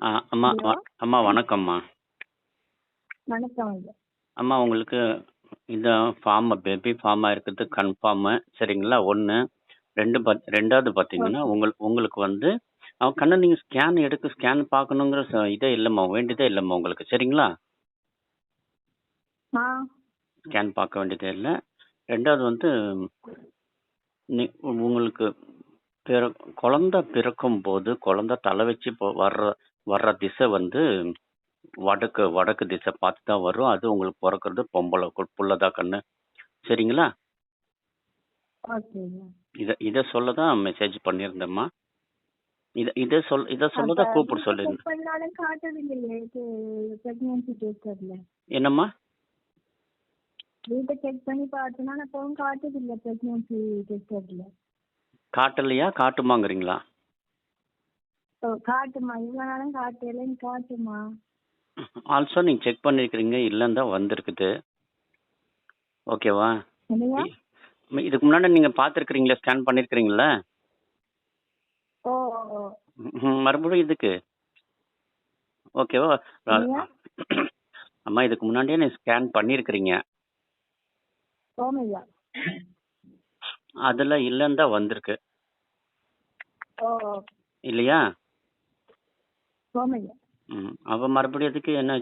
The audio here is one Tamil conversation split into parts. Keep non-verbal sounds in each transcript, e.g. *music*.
அம்மா அம்மா வணக்கம்மா. வணக்கம். அம்மா உங்களுக்கு இந்த ஃபார்ம் பேபி ஃபார்மாக இருக்கிறது கன்ஃபார்மு சரிங்களா? ஒன்று ரெண்டு பத் ரெண்டாவது பார்த்தீங்கன்னா உங்களுக்கு உங்களுக்கு வந்து அவன் கண்ணை நீங்கள் ஸ்கேன் எடுக்க ஸ்கேன் பார்க்கணுங்கிற இதே இல்லைம்மா வேண்டியதே இல்லைம்மா உங்களுக்கு சரிங்களா? ஆ. ஸ்கேன் பார்க்க வேண்டியதே இல்லை. ரெண்டாவது வந்து உங்களுக்கு பிற குழந்த பிறக்கும் போது குழந்த தலை வச்சு போ- வர்ற வர்ற திசை வந்து வடக்கு வடக்கு திசை பார்த்து தான் வரும். அது உங்களுக்கு பிறக்கிறது பொம்பளை கு- புள்ளதா கண்ணு. சரிங்களா? இதை இதை சொல்ல தான் மெசேஜ் பண்ணியிருந்தேம்மா. இதை இதை சொல் இதை சொல்ல தான் கூப்பிட சொல்லியிருந்தேன் செக் பண்ணாலும் காட்டுதில்லையே இது பிரெக்னன்சி டெஸ்டர்ல என்னம்மா? வீட்டை செக் பண்ணி பார்த்தோம்னா அப்பவும் காட்டுதில்லை பிரெக்னன்சி டெஸ்டர்ல காட்டலையா? காட்டுமாங்கிறீங்களா? காட்டுமா இவ்வளோ நாளும் காட்டலைன்னு காட்டுமா ஆல்சோ நீங்கள் செக் பண்ணியிருக்கிறீங்க இல்லைன்னு தான் வந்திருக்குது ஓகேவா இல்லையா இதுக்கு முன்னாடி நீங்கள் பார்த்துருக்கிறீங்களா ஸ்கேன் பண்ணியிருக்கிறீங்களா ஓ மறுபடியும் இதுக்கு. ஓகேவா அம்மா இதுக்கு முன்னாடியே நீ ஸ்கேன் பண்ணியிருக்கிறீங்க ஓமையா அதில் இல்லைன்னு தான் வந்திருக்கு இல்லையா? அப்போ மறுபடியும் இதுக்கு என்ன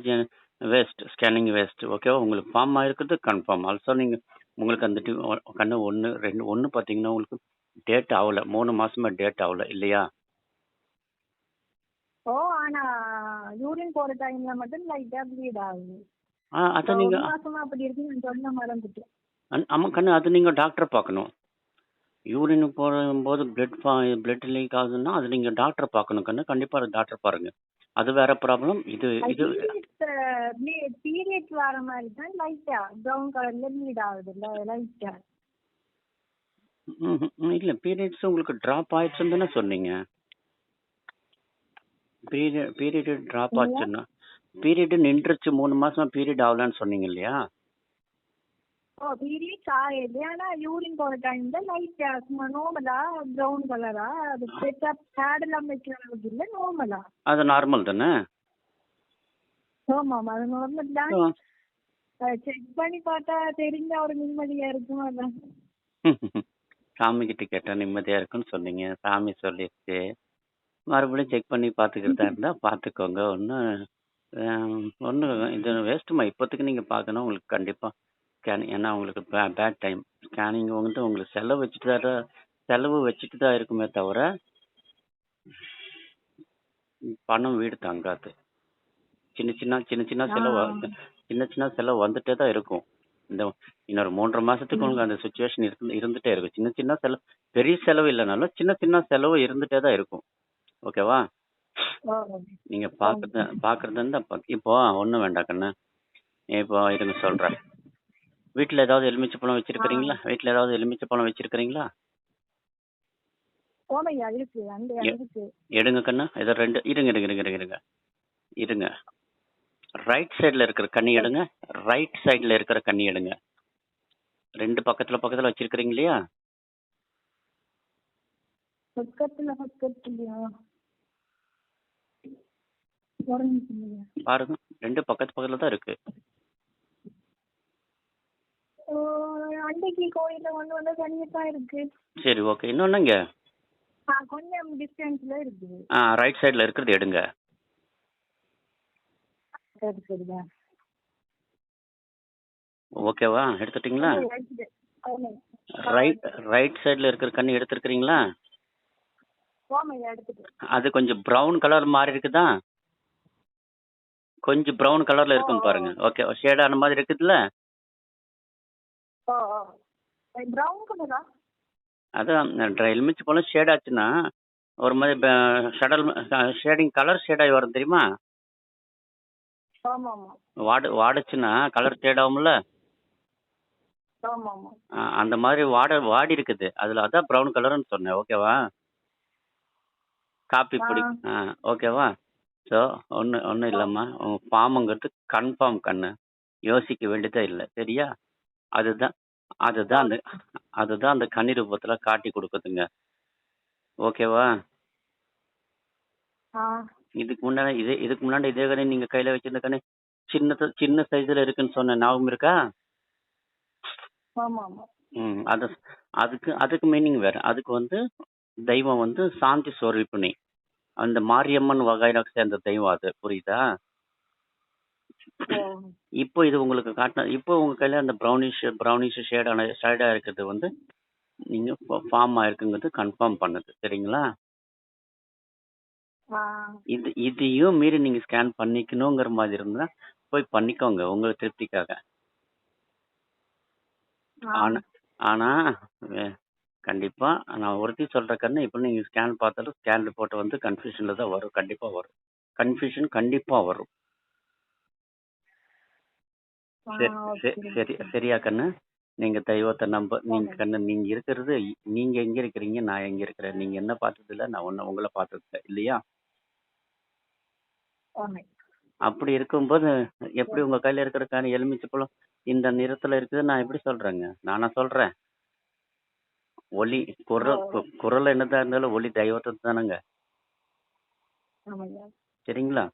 வேஸ்ட் ஸ்கேனிங் வேஸ்ட் ஓகேவா உங்களுக்கு ஃபார்ம் ஆயிருக்குது கன்ஃபார்ம் ஆல்சோ நீங்கள் உங்களுக்கு அந்த கண்ணு ஒன்று ரெண்டு ஒன்று பார்த்தீங்கன்னா உங்களுக்கு டேட் ஆகல. மூணு மாசமா டேட் ஆகல. இல்லையா? ஓ ஆனா யூரின் போற டைம்ல மட்டும் லைட்டா ப்ளீட் ஆகுது. ஆ அதை ஒரு நீங்கள் மாசமா அப்படி இருக்கு நான் சொல்ல மறந்துட்டேன். ஆமாம் கண்ணு அது நீங்கள் டாக்டரை பார்க்கணும். யூரின் போகும்போது பிளட் பிளட் லீக் ஆகுதுன்னா அது நீங்கள் டாக்டரை பார்க்கணும் கண்ணு. கண்டிப்பாக அது டாக்டர் பாருங்க. அது வேற ப்ராப்ளம் இது இது பீரியட் வர மாதிரி தான் லைட்டா ப்ரௌன் கலர்ல ப்ளீட் ஆகுது லைட்டா இல்லை. பீரியட்ஸ் உங்களுக்கு ட்ராப் ஆயிடுச்சுன்னு தானே சொன்னீங்க. Period period drop? ஆச்சுன்னா. பீரியட் நின்றுச்சு மூணு மாசமா பீரியட் ஆகலன்னு சொன்னீங்க இல்லையா? ஓ பீரியட் ஆகுது ஆனா யூரின் போற டைம்ல சும்மா நார்மலா ப்ரௌன் கலரா அது பெட்டா பேட் எல்லாம் வைக்கிற அளவுக்கு இல்ல நார்மலா அது நார்மல் தானே? ஆமாம் அது நார்மல் தான். செக் பண்ணி பார்த்தா தெரிஞ்ச ஒரு நிம்மதியா இருக்கும் அதான். *laughs* சாமி கிட்ட கேட்டா நிம்மதியா இருக்குன்னு சொன்னீங்க. சாமி சொல்லிருச்சு. மறுபடியும் செக் பண்ணி பார்த்துக்கிறதா *laughs* இருந்தா பார்த்துக்கோங்க. ஒன்றும் ஒன்றும் இது வேஸ்ட்டுமா இப்போதைக்கு நீங்கள் பார்க்கணும். உங்களுக்கு கண்டிப்பாக ஸ்கேன் ஏன்னா உங்களுக்கு பே பேட் டைம் ஸ்கேனிங் வந்துட்டு உங்களுக்கு செலவு வச்சுட்டு தான் செலவு வச்சுட்டு தான் இருக்குமே தவிர பணம் வீடு தங்காது. சின்ன சின்ன சின்ன சின்ன செலவு. சின்ன சின்ன செலவு வந்துட்டே தான் இருக்கும். இந்த இன்னொரு மூன்றரை மாசத்துக்கு உங்களுக்கு அந்த சுச்சுவேஷன் இருந்து இருந்துட்டே இருக்கும் சின்ன சின்ன செலவு பெரிய செலவு இல்லைனாலும் சின்ன சின்ன செலவு இருந்துட்டே தான் இருக்கும். ஓகேவா நீங்க பாக்குறது பாக்குறது இருந்தா பா- இப்போ ஒண்ணும் வேண்டாம் கண்ணு. இப்போ இருங்க சொல்றேன். வீட்ல ஏதாவது எலுமிச்சை பழம் வச்சிருக்கிறீங்களா? வீட்ல ஏதாவது எலுமிச்சை பழம் வச்சிருக்கிறீங்களா? ஓமையா இருக்கு. அந்த எ- இருக்கு. எடுங்க கண்ணு. ஏதோ ரெண்டு இருங்க இருங்க இருங்க இருங்க. இருங்க. இருங்க ரைட் சைடுல இருக்கிற கண்ணி எடுங்க. ரைட் சைடுல இருக்கிற கண்ணி எடுங்க. ரெண்டு பக்கத்துல பக்கத்துல வச்சிருக்கிறீங்க இல்லையா? பக்கத்துல. பாருங்க. ரெண்டு பக்கத்து பக்கத்துல தான் இருக்கு. ஓ, அன்னைக்கு கோயில்ல கொண்டு வந்த தனியத்தான் இருக்கு. சரி ஓகே இன்னொன்னுங்க? கொஞ்சம் டிஸ்டன்ஸ்ல இருக்குது ஆ ரைட் சைடுல இருக்கிறது எடுங்க. சரி ஓகேவா எடுத்துட்டீங்களா. ரைட் ரைட் சைடுல இருக்கிற கண்ணி எடுத்துட்டு. அது கொஞ்சம் பிரவுன் கலர் மாறி இருக்குதா? கொஞ்சம் பிரவுன் கலர்ல இருக்கும் பாருங்க. ஓகே ஷேடான மாதிரி இருக்குதுல்ல? ப்ரௌன் கலரா அதான் எலுமிச்சு போல ஷேட் ஆச்சுன்னா ஒரு மாதிரி ஷடல் ஷேடிங் கலர் ஷேட் ஆகி வரும் தெரியுமா? வாடு வாடுச்சுன்னா கலர் ஷேட் ஆகும்ல? அந்த மாதிரி வாட வாடி இருக்குது. அதுல அதான் பிரவுன் கலர்னு சொன்னேன். ஓகேவா காப்பி பொடி ஆ ஓகேவா ஸோ ஒன்று ஒன்றும் இல்லைம்மா. உங்கள் ஃபார்முங்கிறது கன்ஃபார்ம் கண்ணு. யோசிக்க வேண்டியதே இல்லை. சரியா? அதுதான் அதுதான் அந்த அதுதான் அந்த கன்னி ரூபத்தில் காட்டி கொடுக்குதுங்க. ஓகேவா? ஆ. இதுக்கு முன்னாடி இதே இதுக்கு முன்னாடி இதே கண்ணு நீங்க கையில வச்சிருந்த கண்ணு சின்ன சின்ன சைஸ்ல இருக்குன்னு சொன்ன ஞாபகம் இருக்கா? ஆமா ஆமா. ம் அது அதுக்கு அதுக்கு மீனிங் வேற. அதுக்கு வந்து தெய்வம் வந்து சாந்தி சொரூபிணி. அந்த மாரியம்மன் வகையில சேர்ந்த தெய்வம் அது. புரியுதா? இப்போ இது உங்களுக்கு காட்டின இப்போ உங்க கையில அந்த ப்ரௌனிஷ் ப்ரௌனிஷ் ஷேடான ஷேடா இருக்கிறது வந்து நீங்க ஃபார்ம் ஆயிருக்குங்கிறது கன்ஃபார்ம் பண்ணுது. சரிங்களா? இது இதையும் மீறி நீங்க ஸ்கேன் பண்ணிக்கணுங்கிற மாதிரி இருந்தா போய் பண்ணிக்கோங்க உங்க திருப்திக்காக. ஆனா ஆனா கண்டிப்பா நான் ஒருத்தி சொல்ற கண்ணு இப்போ நீங்க ஸ்கேன் பார்த்தாலும் ஸ்கேன் ரிப்போர்ட் வந்து கன்ஃபியூஷன்ல தான் வரும் கண்டிப்பா வரும். கன்ஃபியூஷன் கண்டிப்பா வரும். சரி சரியா கண்ணு? நீங்க தெய்வத்தை நம்ப நீங்க கண்ணு நீங்க இருக்கிறது நீங்க எங்க இருக்கிறீங்க நான் எங்க இருக்கிறேன். நீங்க என்ன பார்த்தது இல்ல நான் ஒன்னு உங்களை பார்த்தது இல்ல இல்லையா அப்படி இருக்கும்போது எப்படி உங்க கையில இருக்கிற காணி எலுமிச்சை பழம் இந்த நிறத்துல இருக்குது? நான் எப்படி சொல்றேங்க? நானா சொல்றேன். ஒளி குரல் குரல் என்னதான் இருந்தாலும் ஒளி தெய்வத்தை தானங்க. சரிங்களா?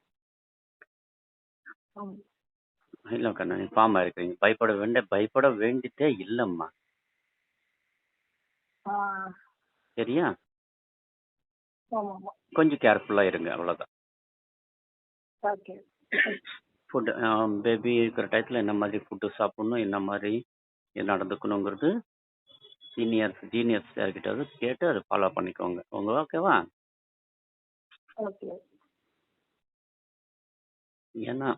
ஆமா இல்ல கண்ணு நீ பாமா இருக்கிறீங்க பயப்பட வேண்டிய பயப்பட வேண்டிட்டே இல்லம்மா. சரியா? கொஞ்சம் கேர்ஃபுல்லா இருங்க அவ்வளவுதான். ஓகே. ஃபுட் பேபி இருக்கிற டயத்துல என்ன மாதிரி ஃபுட்டு சாப்பிடணும் என்ன மாதிரி நடந்துக்கணுங்கிறது சீனியர்ஸ் ஜீனியர்ஸ் யார்கிட்ட கேட்டு அதை ஃபாலோ பண்ணிக்கோங்க. உங்க ஓகேவா ஓகே. ஏன்னா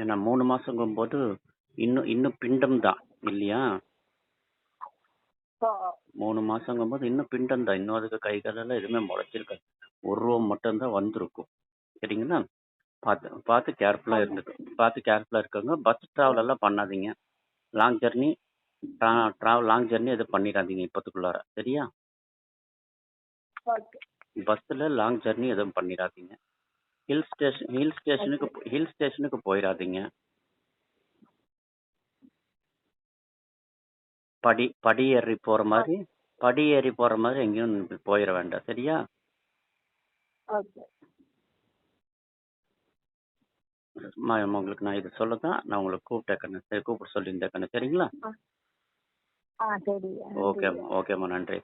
ஏன்னா மூணு மாசங்கும் போது இன்னும் இன்னும் பிண்டம் தான் இல்லையா மூணு மாசங்கும் போது இன்னும் பிண்டம் தான் இன்னும் அதுக்கு கை காலெல்லாம் எதுவுமே முளைச்சிருக்காது. ஒரு ரூபா மட்டும்தான் வந்திருக்கும். சரிங்களா? பார்த்து பார்த்து கேர்ஃபுல்லாக இருந்துக்கு பார்த்து கேர்ஃபுல்லாக இருக்கோங்க. பஸ் ட்ராவல் எல்லாம் பண்ணாதீங்க. Long journey travel long journey எதுவும் பண்ணிடாதீங்க இப்போத்துக்குள்ளார. சரியா? பஸ்ஸில் லாங் ஜெர்னி எதுவும் பண்ணிடாதீங்க. ஹில் ஸ்டேஷன் ஹில் ஸ்டேஷனுக்கு ஹில் ஸ்டேஷனுக்கு போயிடாதீங்க படி படி ஏறி போகிற மாதிரி படி ஏறி போகிற மாதிரி எங்கேயும் போயிட வேண்டாம். சரியா? உங்களுக்கு நான் இது சொல்ல தான் நான் உங்களுக்கு கூப்பிட்டேன் கண்ணு சரி கூப்பிட சொல்லியிருந்தேன் கண்ணு சரிங்களா ஓகேம்மா ஓகேம்மா நன்றி.